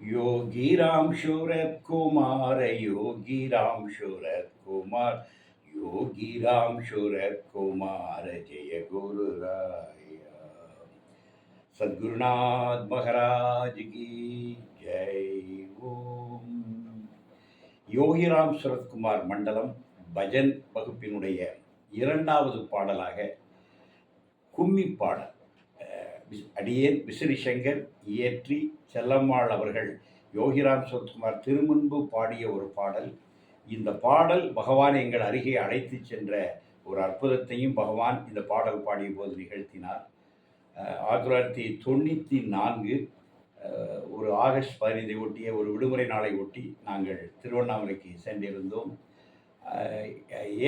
योगी राम शूरत कुमार योगी राम शूरत कुमार योगी राम शूरत कुमार जय गुरु राया सद्गुरुनाथ महाराज की जय ஓம் யோகிராம் சுரத்குமார் மண்டலம் பஜன் வகுப்பினுடைய இரண்டாவது பாடலாக கும்மி பாடல் அஹ், விஸ்- அடியேன் விசிறி சங்கர் இயற்றி செல்லம்மாள் அவர்கள். யோகிராம் சுத்குமார் திருமுன்பு பாடிய ஒரு பாடல். இந்த பாடல் பகவான் எங்கள் அருகே அழைத்து சென்ற ஒரு அற்புதத்தையும் பகவான் இந்த பாடல் பாடிய போது நிகழ்த்தினார் ஆயிரத்தி தொள்ளாயிரத்தி தொண்ணூற்றி நான்கு ஒரு ஆகஸ்ட் பதினைந்தை ஒட்டிய ஒரு விடுமுறை நாளை ஒட்டி நாங்கள் திருவண்ணாமலைக்கு சென்றிருந்தோம்.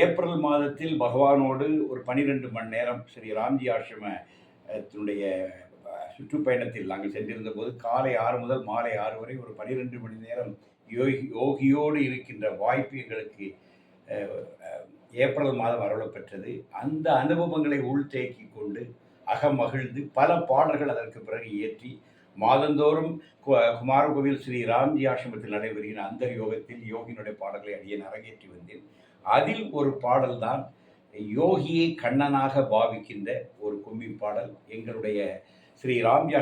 ஏப்ரல் மாதத்தில் பகவானோடு ஒரு பன்னிரெண்டு மணி நேரம் ஸ்ரீ ராம்ஜி ஆசிரம தன்னுடைய சுற்றுப்பயணத்தில் நாங்கள் சென்றிருந்த போது காலை ஆறு முதல் மாலை ஆறு வரை ஒரு பனிரெண்டு மணி நேரம் யோகி யோகியோடு இருக்கின்ற வாய்ப்பு எங்களுக்கு ஏப்ரல் மாதம் அருளப்பெற்றது. அந்த அனுபவங்களை உள்தேக்கி கொண்டு அகமகிழ்ந்து பல பாடல்கள் அதற்கு பிறகு இயற்றி மாதந்தோறும் கு- குமாரகோவில் ஸ்ரீ ராம்ஜி ஆசிரமத்தில் நடைபெறுகிற அந்த யோகத்தில் யோகினுடைய பாடல்களை அடியேன் அரங்கேற்றி வந்தேன். அதில் ஒரு பாடல்தான் யோகியை கண்ணனாக பாவிக்கின்ற ஒரு கும்மி பாடல் எங்களுடைய ஸ்ரீ ராம்ஜி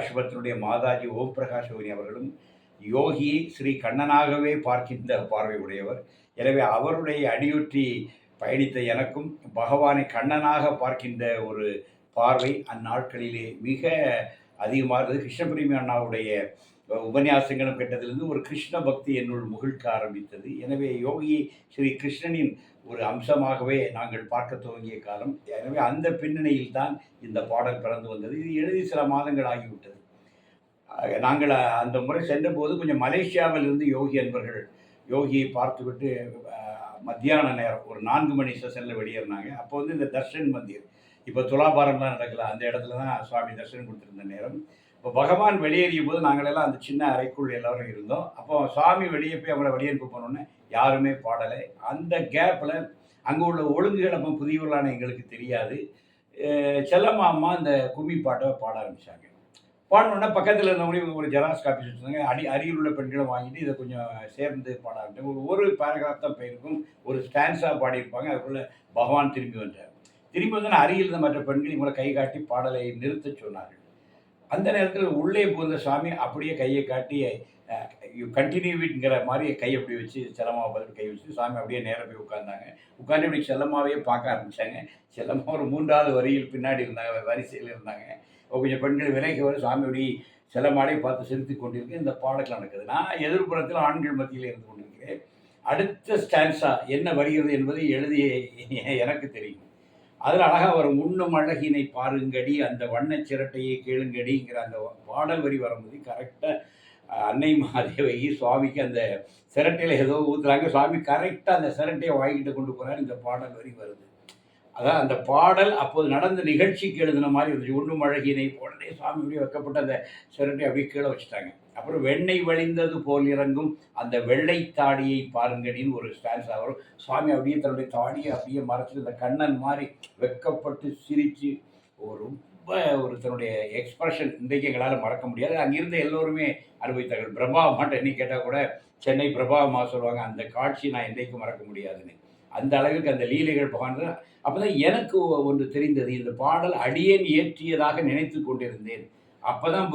மாதாஜி ஓம் பிரகாஷ் யோகி அவர்களும் யோகியை ஸ்ரீ கண்ணனாகவே பார்க்கின்ற பார்வை உடையவர். எனவே அவருடைய அடியொற்றி பயணித்த எனக்கும் பகவானை கண்ணனாக பார்க்கின்ற ஒரு பார்வை அந்நாட்களிலே மிக அதிகமாக இருந்தது கிருஷ்ணபிரமி அண்ணாவுடைய உபன்யாசங்களும் கெட்டதிலிருந்து ஒரு கிருஷ்ண பக்தி என்னுள் முகிழ்க்க ஆரம்பித்தது. எனவே யோகி ஸ்ரீ கிருஷ்ணனின் ஒரு அம்சமாகவே நாங்கள் பார்க்க துவங்கிய காலம். எனவே அந்த பின்னணியில் தான் இந்த பாடல் பிறந்து வந்தது. இது எழுதி சில மாதங்கள் ஆகிவிட்டது. நாங்கள் அந்த முறை சென்றபோது கொஞ்சம் மலேசியாவில் இருந்து யோகி அன்பர்கள் யோகியை பார்த்துவிட்டு மத்தியான நேரம் ஒரு நான்கு மணி செஷனில் வெளியேறினாங்க. அப்போ வந்து இந்த தர்ஷன் மந்திர் இப்போ துலாபாரம்லாம் நடக்கல. அந்த இடத்துல தான் சுவாமி தரிசனம் கொடுத்துருந்த நேரம். இப்போ பகவான் வெளியேறிய போது நாங்களெல்லாம் அந்த சின்ன அறைக்குள் எல்லாரும் இருந்தோம். அப்போ சுவாமி வெளியே போய் அவங்கள வெளியனுப்ப போனோன்னே யாருமே பாடலை. அந்த கேப்பில் அங்கே உள்ள ஒழுங்குகள் அப்போ புதியவர்களான எங்களுக்கு தெரியாது. செல்லம்மா அம்மா அந்த கும்மி பாட்டை பாட ஆரம்பித்தாங்க பாடணுன்னா பக்கத்தில் இருந்தவங்களையும் ஒரு ஜெராக்ஸ் காப்பி வச்சுருந்தாங்க. அடி அருகில் உள்ள பெண்களை வாங்கிட்டு இதை கொஞ்சம் சேர்ந்து பாட ஆரம்பித்தாங்க ஒரு ஒரு பேராகிராஃப் தான் போயிருக்கும். ஒரு ஸ்டான்ஸாக பாடியிருப்பாங்க. அதுக்குள்ளே பகவான் திரும்பி வந்தார். திரும்பி வந்து அருகில் இருந்த மற்ற பெண்கள் இவங்களை கை காட்டி பாடலை நிறுத்தச் சொன்னார்கள். அந்த நேரத்தில் உள்ளே புகுந்த சாமி அப்படியே கையை காட்டி யூ கண்டினியூ விட்ங்கிற மாதிரி கை அப்படி வச்சு செல்லம்மாவை பார்த்து கை வச்சு சாமி அப்படியே நேராக போய் உட்காந்தாங்க உட்காந்து இப்படி செல்லம்மாவே பார்க்க ஆரம்பித்தாங்க செல்லம்மா ஒரு மூன்றாவது வரியில் பின்னாடி இருந்தாங்க வரிசையில் இருந்தாங்க. கொஞ்சம் பெண்கள் விலைக்கு வர சாமி அப்படி செல்லமாடை பார்த்து செலுத்தி கொண்டிருக்கு. இந்த பாடல்கள் நடக்குது. நான் எதிர்ப்புறத்தில் ஆண்கள் மத்தியில் இருந்து கொண்டிருக்கிறேன். அடுத்த ஸ்டான்ஸாக என்ன வருகிறது என்பதை எழுதிய எனக்கு தெரியும். அதில் அழகாக வரும் உண்ணும் அழகினை பாருங்கடி அந்த வண்ண சிரட்டையை கேளுங்கடிங்கிற அந்த பாடல் வரி வரும்போது கரெக்டாக அன்னை மாதேவி சுவாமிக்கு அந்த சிரட்டையில் ஏதோ ஊற்றுறாங்க சுவாமி கரெக்டாக அந்த சிரட்டையை வாங்கிட்டு கொண்டு போகிறார் இந்த பாடல் வரி வருது. அதான் அந்த பாடல் அப்போது நடந்த நிகழ்ச்சிக்கு எழுதின மாதிரி இருந்துச்சு. உண்ணும் அழகினை உடனே சுவாமி அப்படியே வைக்கப்பட்ட அந்த சிரட்டை அப்படியே கீழே வச்சுட்டாங்க. அப்புறம் வெண்ணெய் வழிந்தது போல் இறங்கும் அந்த வெள்ளை தாடியை பாருங்கடின்னு ஒரு ஸ்டான்ஸ் வரும். சுவாமி அப்படியே தன்னுடைய தாடியை அப்படியே மறைச்சிட்டு அந்த கண்ணன் மாதிரி வெக்கப்பட்டு சிரித்து ஒரு ரொம்ப ஒரு தன்னுடைய எக்ஸ்பிரஷன் இன்றைக்கு எங்களால் மறக்க முடியாது. அங்கிருந்த எல்லோருமே அனுபவித்தார்கள். பிரபா அம்மாட்ட என்ன கேட்டால் கூட சென்னை பிரபா சொல்லுவாங்க அந்த காட்சி நான் இன்றைக்கு மறக்க முடியாதுன்னு. அந்த அளவுக்கு அந்த லீலைகள் பகவான் அப்போதான் எனக்கு ஒன்று தெரிந்தது இந்த பாடல் அடியேன் இயற்றியதாக நினைத்து கொண்டிருந்தேன். அப்போ தான்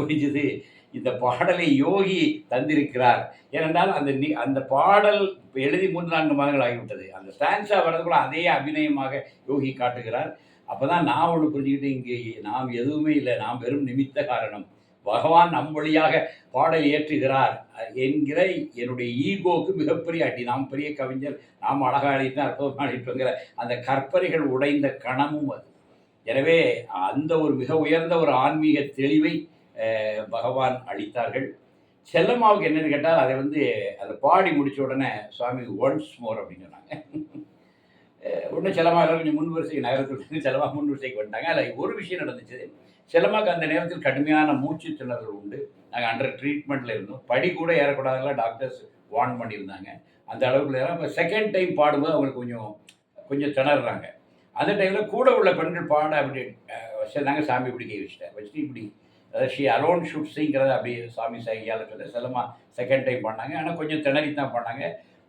இந்த பாடலை யோகி தந்திருக்கிறார். ஏனென்றால் அந்த நி அந்த பாடல் எழுதி மூன்று நான்கு மாதங்கள் ஆகிவிட்டது. அந்த ஸ்டான்ஸா வர்றதுக்குள்ள அதே அபிநயமாக யோகி காட்டுகிறார். அப்போ தான் நான் ஒன்று புரிஞ்சுக்கிட்டு இங்கே நாம் எதுவுமே இல்லை நாம் வெறும் நிமித்த காரணம். பகவான் நம் வழியாக பாடல் இயற்றுகிறார் என்கிற என்னுடைய ஈகோவுக்கு மிகப்பெரிய அடி. நாம் பெரிய கவிஞர் நாம் அழகாக அழித்தோம் அற்புதமாக அழிப்போங்கிற அந்த கற்பனைகள் உடைந்த கணமும் அது. எனவே அந்த ஒரு மிக உயர்ந்த ஒரு ஆன்மீக தெளிவை பகவான் அளித்தார்கள். செல்லம்மாவுக்கு என்னன்னு கேட்டால் அதை வந்து அதை பாடி முடித்த உடனே சுவாமி ஒன்ஸ் மோர் அப்படின்னு சொன்னாங்க. உடனே செல்லம்மா எல்லாரும் கொஞ்சம் முன் வரிசை நகரத்துக்கு செல்லம்மா முன் வரிசைக்கு வந்துட்டாங்க. அதில் ஒரு விஷயம் நடந்துச்சு. செல்லம்மாக்கு அந்த நேரத்தில் கடுமையான மூச்சு திணறல் உண்டு. நாங்கள் அண்டர் ட்ரீட்மெண்ட்டில் இருந்தோம். படி கூட ஏறக்கூடாதுங்களா டாக்டர்ஸ் வார்ன் பண்ணியிருந்தாங்க. அந்த அளவுக்கு இப்போ செகண்ட் டைம் பாடும்போது அவங்களுக்கு கொஞ்சம் கொஞ்சம் திணறாங்க. அந்த டைமில் கூட உள்ள பெண்கள் பாட அப்படி அஹ், வச்சிருந்தாங்க. சாமி இப்படி கை வச்சுட்டேன். வச்சுட்டு இப்படி ஷி அலோன் ஷூட்ஸுங்கிறத அப்படியே சாமி சையால் செல்லமாக செகண்ட் டைம் பண்ணாங்க ஆனால் கொஞ்சம் திணறி தான் பண்ணாங்க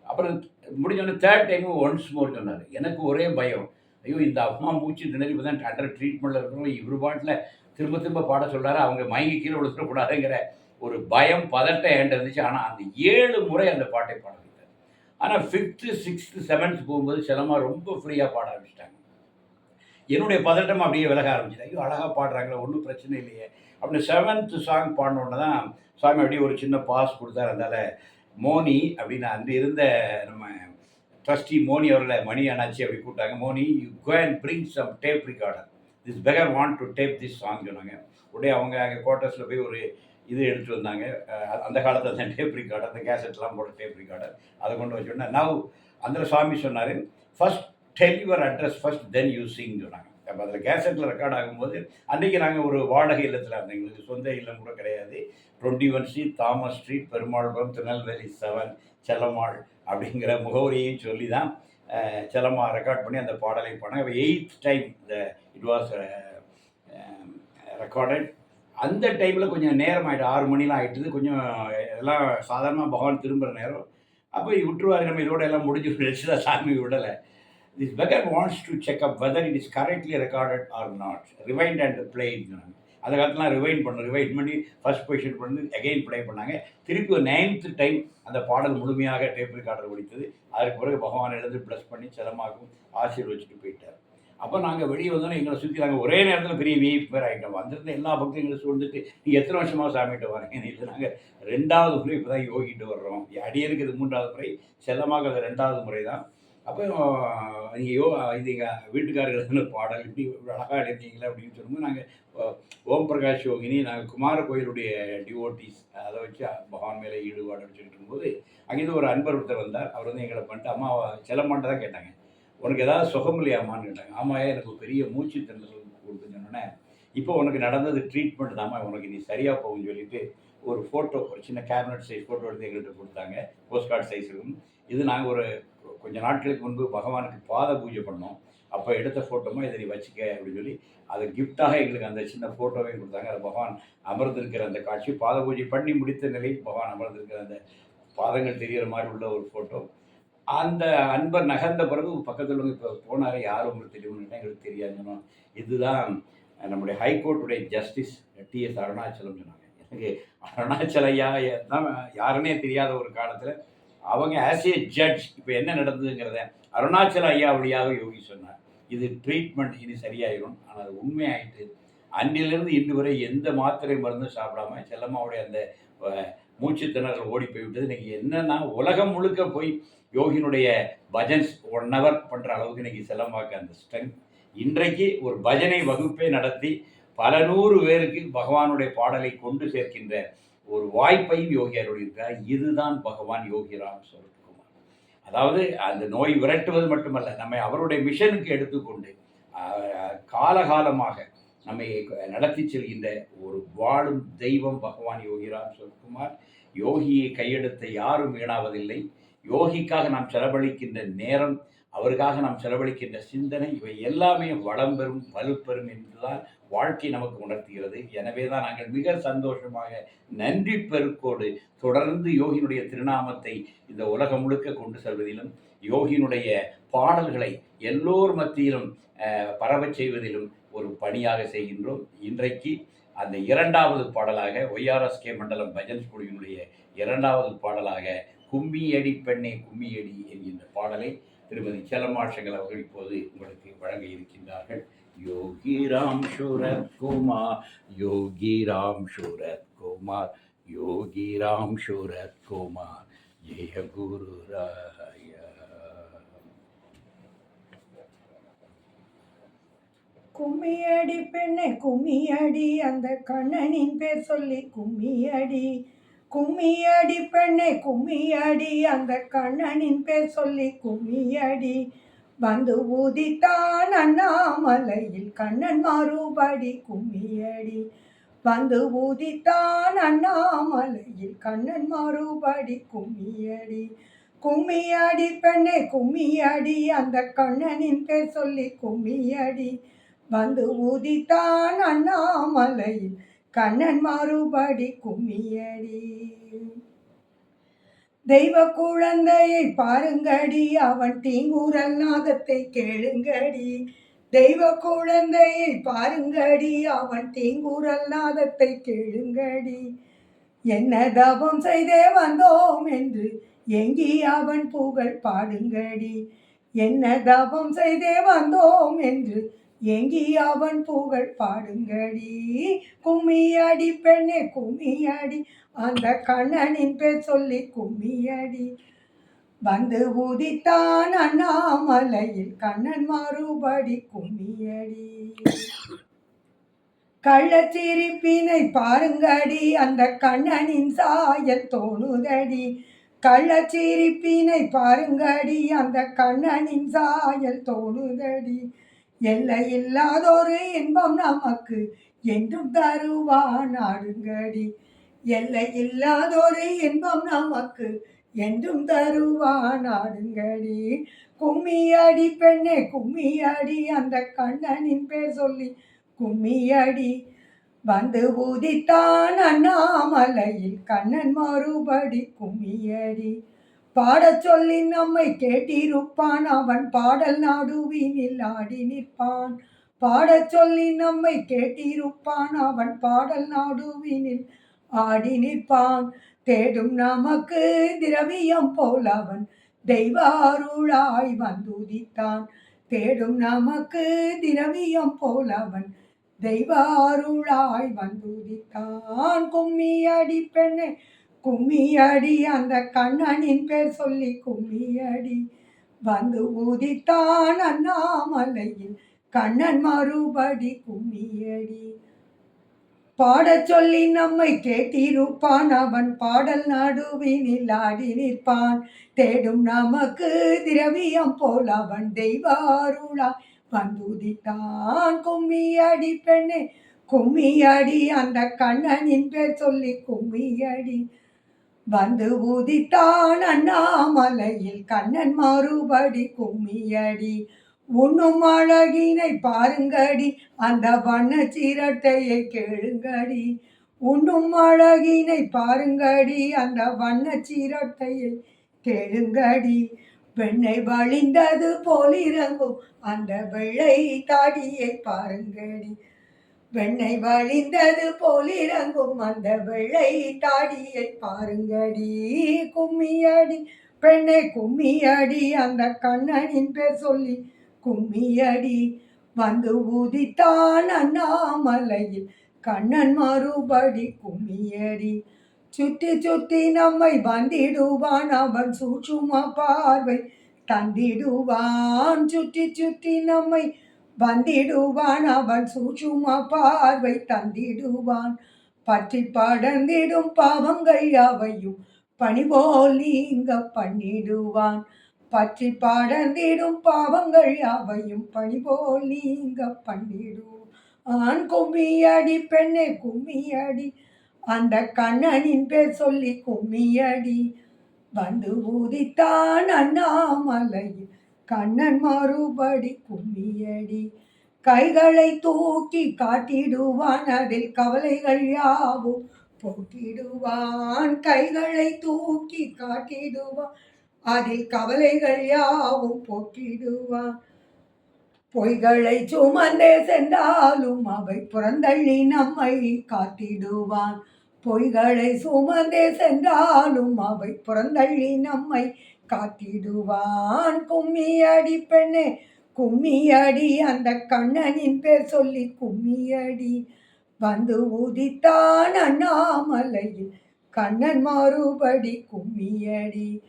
அப்புறம் முடிஞ்சோடனே தேர்ட் டைமும் ஒன்ஸ் மோர் சொன்னார். எனக்கு ஒரே பயம். ஐயோ இந்த அம்மா மூச்சு திணறி தான் அண்டர் ட்ரீட்மெண்ட்டில் இருக்கிறோம் இவர் பாட்டில் திரும்ப திரும்ப பாட சொல்கிறாரு அவங்க மயங்கி கீழே விழுந்துடக்கூடாதுங்கிற ஒரு பயம் பதட்டம் என்கிட்ட இருந்துச்சு. ஆனால் அந்த ஏழு முறை அந்த பாட்டை பாட வைத்தார். ஆனால் ஃபிஃப்த்து சிக்ஸ்த்து செவன்த் போகும்போது சிலமா ரொம்ப ஃப்ரீயாக பாட ஆரம்பிச்சிட்டாங்க. என்னுடைய பதட்டம் அப்படியே விலக ஆரம்பிச்சிது. ஐயோ அழகாக பாடுறாங்களே ஒன்றும் பிரச்சனை இல்லையே. அப்படின்னு செவன்த்து சாங் பாடினோடனே தான் சாமி அப்படியே ஒரு சின்ன பாஸ் கொடுத்தாரு. அதனால் மோனி அப்படின்னு அந்த இருந்த நம்ம ட்ரஸ்டி மோனி அவர்களை மணி அண்ணாச்சி அப்படி கூப்பிட்டாங்க. Moni you go and bring some tape recorder this beggar want to tape this song சொன்னாங்க. உடனே அவங்க அங்கே குவார்ட்டர்ஸில் போய் ஒரு இது எடுத்துகிட்டு வந்தாங்க. அந்த காலத்தில் அந்த டேப் ரிகார்டர் அந்த கேசட்லாம் போட்ட டேப் ரிகார்டர் அதை கொண்டு வச்சோன்னா நவ் அந்த சுவாமி சொன்னார் first tell your address first then you sing சொன்னாங்க. அப்போ அதில் கேசட்டில் ரெக்கார்ட் ஆகும்போது அன்றைக்கி நாங்கள் ஒரு வாடகை இல்லத்தில் இருந்தோம். எங்களுக்கு சொந்த இல்லம் கூட கிடையாது. Twenty one street Thomas street Perumalpuram Tirunelveli seven Chellammal அப்படிங்கிற முகவரியையும் சொல்லி தான் செலமாக ரெக்கார்ட் பண்ணி அந்த பாடலை போனாங்க இப்போ எயித் டைம் இந்த இட் வாஸ் ரெக்கார்டட் அந்த டைமில் கொஞ்சம் நேரம் ஆகிட்டு ஆறு மணிலாம் ஆகிட்டுது கொஞ்சம் எல்லாம் சாதாரணமாக பகவான் திரும்புகிற நேரம். அப்போ விட்டுருவாரு. நம்ம இதோட எல்லாம் முடிஞ்சு வச்சு தான் சாமி விடலை. This beggar wants to check up whether it is correctly recorded or not rewind and play அந்த காலத்துலாம் ரிவைன் பண்ண ரிவைன் பண்ணி ஃபர்ஸ்ட் பொசிஷன் பண்ணி அகைன் ப்ளே பண்ணாங்க. திருப்பி ஒரு நைன்த்து டைம் அந்த பாடல் முழுமையாக டேப் ரெக்கார்டர் ஒழித்தது அதற்கு பிறகு பகவான் எழுந்து ப்ளஸ் பண்ணி செலமாக்கும் ஆசீர்வச்சிட்டு போயிட்டார். அப்போ நாங்கள் வெளியே வந்தோன்னே எங்களை சுற்றி நாங்கள் ஒரே நேரத்தில் பெரிய விஐபி பேர் ஆகிட்டோம் வந்திருந்த எல்லா பக்தரும் எங்களை சூழ்ந்துட்டு நீங்கள் எத்தனை வருஷமாக சாமிகிட்ட வரீங்க இது நாங்கள் ரெண்டாவது முறை இப்போ தான் யோகிட்டு வர்றோம். அடியனுக்கு இது மூன்றாவது முறை செல்லமாக அது ரெண்டாவது முறை தான். அப்போ நீங்கள் யோ இது எங்கள் வீட்டுக்காரர்கள் பாடல் இப்படி அழகாக எழுதிங்களே அப்படின்னு சொல்லும்போது நாங்கள் ஓம் பிரகாஷ் யோகினி நாங்கள் குமார கோயிலுடைய டிவோட்டிஸ் அதை வச்சு பகவான் மேலே ஈடுபாடு வச்சுட்டு இருக்கும்போது அங்கேருந்து ஒரு அன்பர் ஒருத்தர் வந்தார். அவர் வந்து எங்களை பண்ணிட்டு அம்மா செல்லம்மான்ட்டு தான் கேட்டாங்க. உனக்கு ஏதாவது சுகம் இல்லையாமான்னு கேட்டாங்க. ஆமாயா எனக்கு ஒரு பெரிய மூச்சு திணறல் கொடுத்துன்னு சொன்னோன்னே இப்போ உனக்கு நடந்தது ட்ரீட்மெண்ட் தாம்மா உனக்கு நீ சரியாக போகும்னு சொல்லிட்டு ஒரு ஃபோட்டோ ஒரு சின்ன கேபினட் சைஸ் ஃபோட்டோ எடுத்து எங்கள்கிட்ட கொடுத்தாங்க. போஸ்ட் கார்டு சைஸ் இருக்கும். இது நாங்கள் ஒரு கொஞ்ச நாட்களுக்கு முன்பு பகவானுக்கு பாத பூஜை பண்ணோம். அப்போ எடுத்த ஃபோட்டோமா இதை நீ வச்சுக்க அப்படின்னு சொல்லி அதை கிஃப்டாக எங்களுக்கு அந்த சின்ன ஃபோட்டோவையும் கொடுத்தாங்க. அது பகவான் அமர்ந்திருக்கிற அந்த காட்சி பாத பூஜை பண்ணி முடித்த நிலையில் பகவான் அமர்ந்திருக்கிற அந்த பாதங்கள் தெரிகிற மாதிரி உள்ள ஒரு ஃபோட்டோ அந்த அன்பர் நகர்ந்த பிறகு பக்கத்தில் வந்து இப்போ போனாரே யார் உங்களுக்கு தெரியும்னு எங்களுக்கு தெரியாதுன்னு இதுதான் நம்முடைய ஹைகோர்ட்டுடைய ஜஸ்டிஸ் டிஎஸ் அருணாச்சலம் சொன்னாங்க. எனக்கு அருணாச்சல ஐயா தான் யாருன்னே தெரியாத ஒரு காலத்தில் அவங்க ஆஸ் ஏ ஜட்ஜ் இப்போ என்ன நடந்ததுங்கிறத அருணாச்சல ஐயா வழியாக யோகி சொன்னார். இது ட்ரீட்மெண்ட் இனி சரியாயிரும். ஆனால் அது உண்மையாயிட்டு அன்றிலிருந்து இன்று வரை எந்த மாத்திரை மருந்தும் சாப்பிடாம செல்லம்மாவுடைய அந்த மூச்சு திணறல் ஓடி போய்விட்டது. இன்றைக்கி என்னன்னா உலகம் முழுக்க போய் யோகினுடைய பஜன்ஸ் ஒன் ஹவர் பண்ணுற அளவுக்கு இன்றைக்கி செல்லம்மாக்கு அந்த ஸ்ட்ரென்த் இன்றைக்கு ஒரு பஜனை வகுப்பை நடத்தி பல நூறு பேருக்கு பகவானுடைய பாடலை கொண்டு சேர்க்கின்ற ஒரு வாய்ப்பையும் யோகி அருளியிருக்கிறார் இதுதான் பகவான் யோகிராம் சரத்குமார். அதாவது அந்த நோய் விரட்டுவது மட்டுமல்ல நம்மை அவருடைய மிஷனுக்கு எடுத்துக்கொண்டு காலகாலமாக நம்மை நடத்தி செல்கின்ற ஒரு வாழும் தெய்வம் பகவான் யோகிராம் சொல்குமார் யோகியை கையெடுத்த யாரும் வீணாவதில்லை. யோகிக்காக நாம் செலவழிக்கின்ற நேரம் அவருக்காக நாம் செலவழிக்கின்ற சிந்தனை இவை எல்லாமே வளம் பெறும் வலுப்பெறும் என்றுதான் வாழ்க்கை நமக்கு உணர்த்துகிறது. எனவே தான் நாங்கள் மிக சந்தோஷமாக நன்றி பெருக்கோடு தொடர்ந்து யோகியினுடைய திருநாமத்தை இந்த உலகம் முழுக்க கொண்டு செல்வதிலும் யோகினுடைய பாடல்களை எல்லோர் மத்தியிலும் பரவச் செய்வதிலும் ஒரு பணியாக செய்கின்றோம். இன்றைக்கு அந்த இரண்டாவது பாடலாக ஒய்ஆர்எஸ்கே மண்டலம் பஜன்ஸ் குழுவினுடைய இரண்டாவது பாடலாக கும்மியடி பெண்ணே கும்மியடி என்கின்ற பாடலை திருமதி செல்லம்மாஷங்கள் அவர்கள் இப்போது உங்களுக்கு வழங்க இருக்கின்றார்கள். யோகி ராம் சூரத் குமார் யோகி ராம் சூரத் குமார் யோகி ராம் சூரத் குமார் ஜெய குரு ராய கும்மியடி பெண்ணே கும்மியடி அந்த கண்ணனின் பேர் சொல்லி கும்மியடி. கும்மியடி பெண்ணே கும்மியடி அந்த கண்ணனின் பேர் சொல்லி கும்மியடி. வந்து ஊதித்தான் அண்ணாமலையில் கண்ணன் மாறுபடி கும்மியடி. வந்து ஊதித்தான் அண்ணாமலையில் கண்ணன் மாறுபடி கும்மியடி. கும்மியடி பெண்ணே கும்மியடி அந்த கண்ணனின் பேர் சொல்லி கும்மியடி. வந்து ஊதித்தான் அண்ணாமலையில் கண்ணன் மாறுபடி கும்மியடி. தெய்வ குழந்தையை பாருங்கடி அவன் தீங்குரல் நாதத்தை கேளுங்கடி. தெய்வ குழந்தையை பாருங்கடி அவன் தீங்குரல் நாதத்தை கேளுங்கடி. என்ன தவம் செய்தே வந்தோம் என்று எங்கி அவன் புகழ் பாடுங்கடி. என்ன தவம் செய்தே வந்தோம் என்று எங்கி அவன் புகழ் பாடுங்கடி. கும்மியடி பெண்ணே கும்மியடி அந்த கண்ணனின் பேர் சொல்லி கும்மியடி வந்து உதித்தான் அண்ணாமலையில் கண்ணன் மறுபடி கும்மியடி கள்ளச்சிரிப்பினை பாருங்கடி அந்த கண்ணனின் சாயல் தோணுதடி. கள்ளச்சிரிப்பினை பாருங்கடி அந்த கண்ணனின் சாயல் தோணுதடி. எல்லை இல்லாதோரு இன்பம் நமக்கு என்றும் தருவான் ஆடுங்கடி. எல்லை இல்லாதோரு இன்பம் நமக்கு என்றும் தருவான் ஆடுங்கடி. கும்மியடி பெண்ணே கும்மியடி அந்த கண்ணனின் பேர் சொல்லி கும்மியடி வந்து ஊதித்தான் அண்ணாமலையில் கண்ணன் மறுபடி கும்மியடி பாடச் சொல்லி நம்மை கேட்டிருப்பான். அவன் பாடல் நடுவினில் ஆடி நிற்பான். பாடச் சொல்லி நம்மை கேட்டிருப்பான். அவன் பாடல் நடுவினில் ஆடி நிற்பான். தேடும் நமக்கு திரவியம் போல் அவன் தெய்வ அருளாய் வந்துதித்தான். தேடும் நமக்கு திரவியம் போல் அவன் தெய்வ அருளாய் வந்துதித்தான். கும்மியடி பெண்ணே கும்மியடி அந்த கண்ணனின் பேர் சொல்லி கும்மியடி வந்து ஊதித்தான் அண்ணாமலையில் கண்ணன் மறுபடி கும்மியடி பாடச் சொல்லி நம்மை கேட்டிருப்பான் அவன் பாடல் நடுவினில் ஆடி நிற்பான். தேடும் நமக்கு திரவியம் போல் அவன் தெய்வாருளா வந்துதித்தான் கும்மியடி பெண்ணே கும்மியடி அந்த கண்ணனின் பேர் சொல்லி கும்மியடி வந்து ஊதித்தான் அண்ணாமலையில் கண்ணன் மறுபடி கும்மியடி. உண்ணும் அழகினை பாருங்கடி அந்த வண்ண சீரட்டையை கேளுங்கடி. உண்ணும் அழகினை பாருங்கடி அந்த வண்ண சீரட்டையை கேளுங்கடி. வெண்ணை வழிந்தது போலிறங்கும் அந்த வெள்ளை தாடியை பாருங்கடி. வெண்ணை வழிந்தது போலிறங்கும் அந்த வெள்ளை தாடியை பாருங்கடி கும்மியடி. பெண்ணை கும்மியடி அந்த கண்ணனின் பேர் சொல்லி கும்மியடி. வந்து ஊதித்தான் அண்ணாமலையில் கண்ணன் மறுபடி கும்மியடி. சுத்தி சுத்தி நம்மை வந்திடுவான் அவன் சூட்சுமா பார்வை தந்திடுவான். சுற்றி சுற்றி நம்மை வந்திடுவான் அவன் சூச்சுமா பார்வை தந்திடுவான். பற்றி படர்ந்திடும் பாவங்கள் யாவையும் பணிபோல் நீங்க பண்ணிடுவான். பற்றி படர்ந்திடும் பாவங்கள் யாவையும் பணிபோல் நீங்க பண்ணிடுவான். ஆண் கும்மியடி பெண்ணே கும்மியடி. அந்த கண்ணனின் பேர் சொல்லி கும்மியடி. வந்து ஊதித்தான் அண்ணாமலையில் கண்ணன் மறுபடி கும்மியடி. கைகளை தூக்கி காட்டிடுவான் அதில் கவலைகள் யாவும் போட்டிடுவான். கைகளை தூக்கி காட்டிடுவான் அதில் கவலைகள் யாவும் போட்டிடுவான். பொய்களை சுமந்தே சென்றாலும் அவை புறந்தள்ளி நம்மை காத்திடுவான் பொய்களை சுமந்தே சென்றாலும் அவை புறந்தள்ளி நம்மை காத்திடுவான் கும்மியடி பெண்ணே. கும்மியடி அந்த கண்ணனின் பேர் சொல்லி கும்மியடி. வந்து உதித்தான் அண்ணாமலையில். கண்ணன் மாறுபடி கும்மியடி.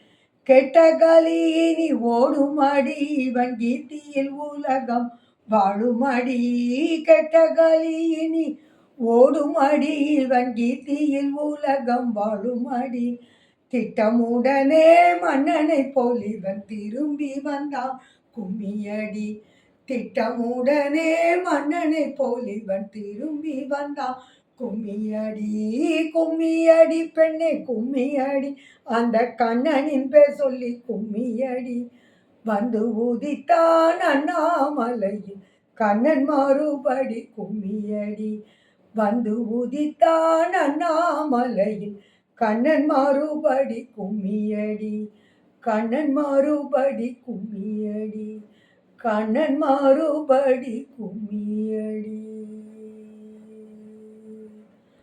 கெட்ட கலியினி ஓடுமடி இவன் கீர்த்தியில் உலகம் வாழுமடி. கெட்ட கலியினி ஓடுமடி இவன் கீர்த்தியில் உலகம் வாழுமடி. திட்டமுடனே மன்னனை போல் இவன் திரும்பி வந்தான். கும்மியடி திட்டமுடனே மன்னனை போல் இவன் திரும்பி வந்தான். கும்மியடி கும்மியடி பெண்ணே கும்மியடி அந்த கண்ணனின் பேர் சொல்லி கும்மியடி. வந்து உதித்தான் அண்ணாமலையில் கண்ணன் மறுபடி கும்மியடி. வந்து உதித்தான் அண்ணாமலையில் கண்ணன் மாறுபடி கும்மியடி கண்ணன் மாறுபடி கும்மியடி கண்ணன் மாறுபடி கும்மியடி.